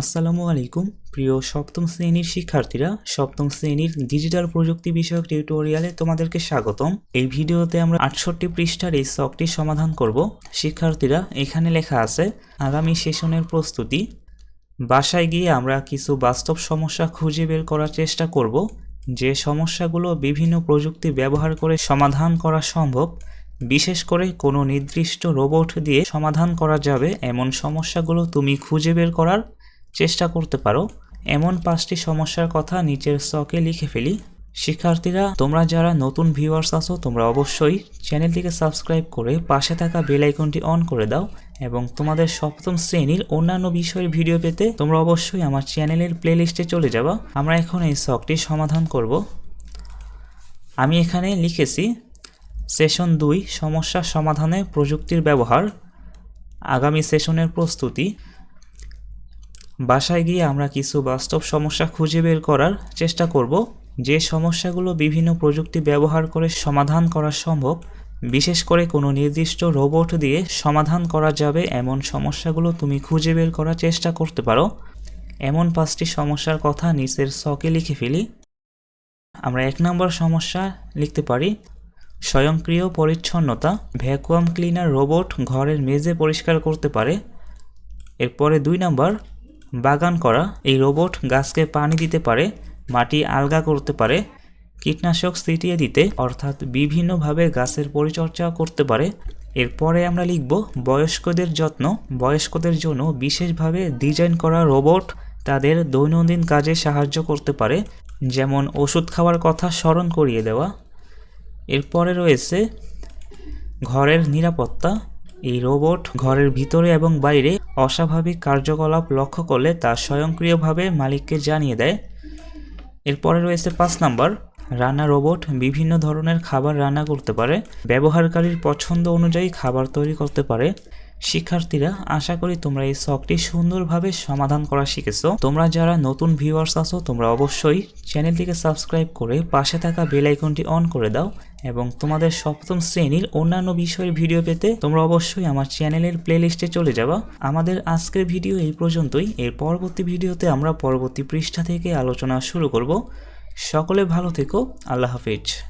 আসসালামু আলাইকুম, প্রিয় সপ্তম শ্রেণির শিক্ষার্থীরা, সপ্তম শ্রেণির ডিজিটাল প্রযুক্তি বিষয়ক টিউটোরিয়ালে তোমাদেরকে স্বাগতম। এই ভিডিওতে আমরা আটষট্টি পৃষ্ঠার এই শখটির সমাধান করব। শিক্ষার্থীরা, এখানে লেখা আছে, আগামী সেশনের প্রস্তুতি। বাসায় গিয়ে আমরা কিছু বাস্তব সমস্যা খুঁজে বের করার চেষ্টা করব। যে সমস্যাগুলো বিভিন্ন প্রযুক্তি ব্যবহার করে সমাধান করা সম্ভব, বিশেষ করে কোনো নির্দিষ্ট রোবট দিয়ে সমাধান করা যাবে, এমন সমস্যাগুলো তুমি খুঁজে বের করার চেষ্টা করতে পারো। এমন পাঁচটি সমস্যার কথা নিচের স্টকে লিখে ফেলি। শিক্ষার্থীরা, তোমরা যারা নতুন ভিউয়ার্স আছো, তোমরা অবশ্যই চ্যানেলটিকে সাবস্ক্রাইব করে পাশে থাকা বেল আইকনটি অন করে দাও এবং তোমাদের সপ্তম শ্রেণির অন্যান্য বিষয়ের ভিডিও পেতে তোমরা অবশ্যই আমার চ্যানেলের প্লেলিস্টে চলে যাবা। আমরা এখন এই শখটির সমাধান করব। আমি এখানে লিখেছি সেশন দুই, সমস্যা সমাধানে প্রযুক্তির ব্যবহার। আগামী সেশনের প্রস্তুতি। বাসায় গিয়ে আমরা কিছু বাস্তব সমস্যা খুঁজে বের করার চেষ্টা করব। যে সমস্যাগুলো বিভিন্ন প্রযুক্তি ব্যবহার করে সমাধান করা সম্ভব, বিশেষ করে কোনো নির্দিষ্ট রোবট দিয়ে সমাধান করা যাবে, এমন সমস্যাগুলো তুমি খুঁজে বের করার চেষ্টা করতে পারো। এমন পাঁচটি সমস্যার কথা নিচের শকে লিখে ফেলি। আমরা এক নম্বর সমস্যা লিখতে পারি, স্বয়ংক্রিয় পরিচ্ছন্নতা, ভ্যাকুয়াম ক্লিনার রোবট ঘরের মেঝে পরিষ্কার করতে পারে। এরপরে দুই নাম্বার বাগান করা এই রোবট গাছকে পানি দিতে পারে, মাটি আলগা করতে পারে, কীটনাশক ছিটিয়ে দিতে, অর্থাৎ বিভিন্নভাবে গাছের পরিচর্যা করতে পারে। এরপরে আমরা লিখব বয়স্কদের যত্ন। বয়স্কদের জন্য বিশেষভাবে ডিজাইন করা রোবট তাদের দৈনন্দিন কাজে সাহায্য করতে পারে, যেমন ওষুধ খাওয়ার কথা স্মরণ করিয়ে দেওয়া। এরপরে রয়েছে ঘরের নিরাপত্তা। এই রোবট ঘরের ভিতরে এবং বাইরে অস্বাভাবিক কার্যকলাপ লক্ষ্য করলে তা স্বয়ংক্রিয়ভাবে মালিককে জানিয়ে দেয়। এরপরে রয়েছে পাঁচ নাম্বার। রান্না রোবট বিভিন্ন ধরনের খাবার রান্না করতে পারে, ব্যবহারকারীর পছন্দ অনুযায়ী খাবার তৈরি করতে পারে। শিক্ষার্থীরা, আশা করি তোমরা এই শখটি সুন্দরভাবে সমাধান করা শিখেছো। তোমরা যারা নতুন ভিউয়ার্স আছো, তোমরা অবশ্যই চ্যানেলটিকে সাবস্ক্রাইব করে পাশে থাকা বেল আইকনটি অন করে দাও। এবং তোমাদের সপ্তম শ্রেণির অন্যান্য বিষয়ের ভিডিও পেতে তোমরা অবশ্যই আমার চ্যানেলের প্লেলিস্টে চলে যাবা। আমাদের আজকের ভিডিও এই পর্যন্তই। এর পরবর্তী ভিডিওতে আমরা পরবর্তী পৃষ্ঠা থেকে আলোচনা শুরু করব। সকলে ভালো থেকো। আল্লাহ হাফিজ।